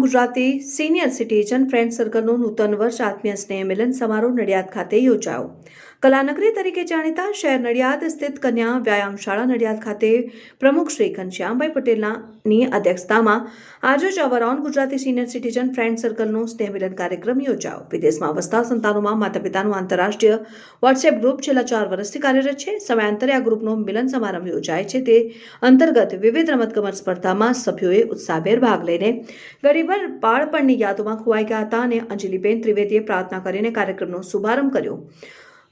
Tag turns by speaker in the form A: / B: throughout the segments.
A: Gujarati senior citizen friend સર્કલનું નૂતન વર્ષ આત્મીય સ્નેહ મિલન સમારોહ નડિયાદ ખાતે યોજાયો. કલાનગરી તરીકે જાણીતા શહેર નડિયાદ સ્થિત કન્યા વ્યાયામ શાળા નડિયાદ ખાતે પ્રમુખ શ્રી ઘનશ્યામભાઈ પટેલના અધ્યક્ષતામાં આજે જ on Gujarati senior citizen friend સર્કલનો સ્નેહમિલન કાર્યક્રમ યોજાયો. વિદેશમાં વસતા સંતાનોમાં માતા પિતાનું આંતરરાષ્ટ્રીય વોટ્સએપ ગ્રુપ છેલ્લા ચાર વર્ષથી કાર્યરત છે. સમયાંતરે આ ગ્રુપનો મિલન સમારંભ યોજાય છે. તે અંતર્ગત વિવિધ રમતગમત સ્પર્ધામાં સભ્યોએ ઉત્સાહભેર ભાગ લઈને ગરીબર બાળપણની યાદોમાં ખોવાઈ ગયા હતા અને અંજલિબેન ત્રિવેદીએ પ્રાર્થના કરીને કાર્યક્રમનો શુભારંભ કર્યો.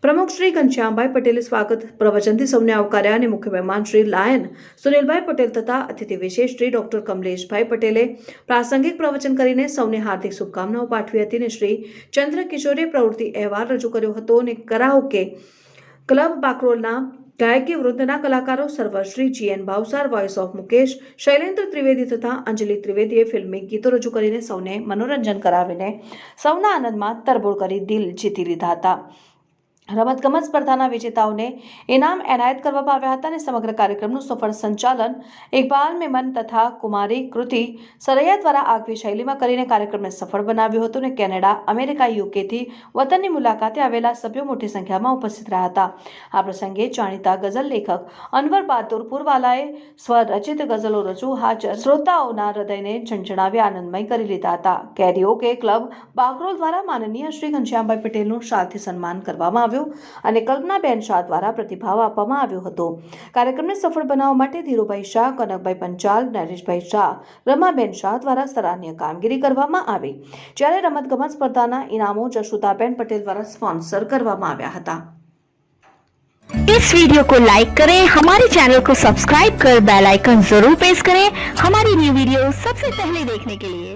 A: પ્રમુખ શ્રી ઘનશ્યામભાઈ પટેલે સ્વાગત. પ્રવચનથી સૌને આવકાર્યા અને મુખ્ય મહેમાન શ્રી લાયન સુનિલભાઈ પટેલ તથા અતિથિ વિશેષ શ્રી ડોક્ટર કમલેશભાઈ પટેલે પ્રાસંગિક પ્રવચન કરીને સૌને હાર્દિક શુભકામનાઓ પાઠવી હતી અને શ્રી ચંદ્ર કિશોરે પ્રવૃત્તિ અહેવાલ રજૂ કર્યો હતો અને કરાઓકે ક્લબ બાકરોલના ગાયકી વૃદ્ધના કલાકારો સર્વશ્રી G N Bhavsar voice of Mukesh, Shailendra Trivedi તથા અંજલિ ત્રિવેદીએ ફિલ્મી ગીતો રજૂ કરીને સૌને મનોરંજન કરાવીને સૌના આનંદમાં તરબોળ કરી દિલ જીતી લીધા હતા. રમતગમત સ્પર્ધાના વિજેતાઓને ઇનામ એનાયત કરવામાં આવ્યા હતા અને સમગ્ર કાર્યક્રમનું સફળ સંચાલન ઇકબાલ, મેમન તથા કુમારી કૃતિ સરૈયા દ્વારા આગવી શૈલીમાં કરીને કાર્યક્રમને સફળ બનાવ્યો હતો અને કેનેડા, અમેરિકા, યુકેથી વતનની મુલાકાતે આવેલા સભ્યો મોટી સંખ્યામાં ઉપસ્થિત રહ્યા હતા. આ પ્રસંગે જાણીતા ગઝલ લેખક અનવર બહાદુર પુરવાલાએ સ્વરચિત ગઝલો રજૂ હાજર શ્રોતાઓના હૃદયને ઝંઝણાવી આનંદમય કરી લીધા હતા. કેરીઓ કે ક્લબ બાગરોલ દ્વારા માનનીય શ્રી ઘનશ્યામભાઈ પટેલનું શાલથી સન્માન કરવામાં આવ્યું અને કલ્પનાબેન શાહ દ્વારા પ્રતિભાવ આપવામાં આવ્યો હતો કાર્યક્રમને સફળ બનાવવા માટે ધીરુભાઈ શાહ કનકભાઈ પંચાલ નરેશભાઈ શાહ રમાબેન શાહ દ્વારા સરાહનીય કામગીરી કરવામાં આવી જ્યારે રમતગમત સ્પર્ધાના ઇનામો જશુદાબેન પટેલ દ્વારા સ્પોન્સર કરવામાં આવ્યા હતા
B: इस वीडियो को लाइक करें हमारे चैनल को सब्सक्राइब कर बेल आइकन जरूर प्रेस करें हमारी न्यू वीडियो सबसे पहले देखने के लिए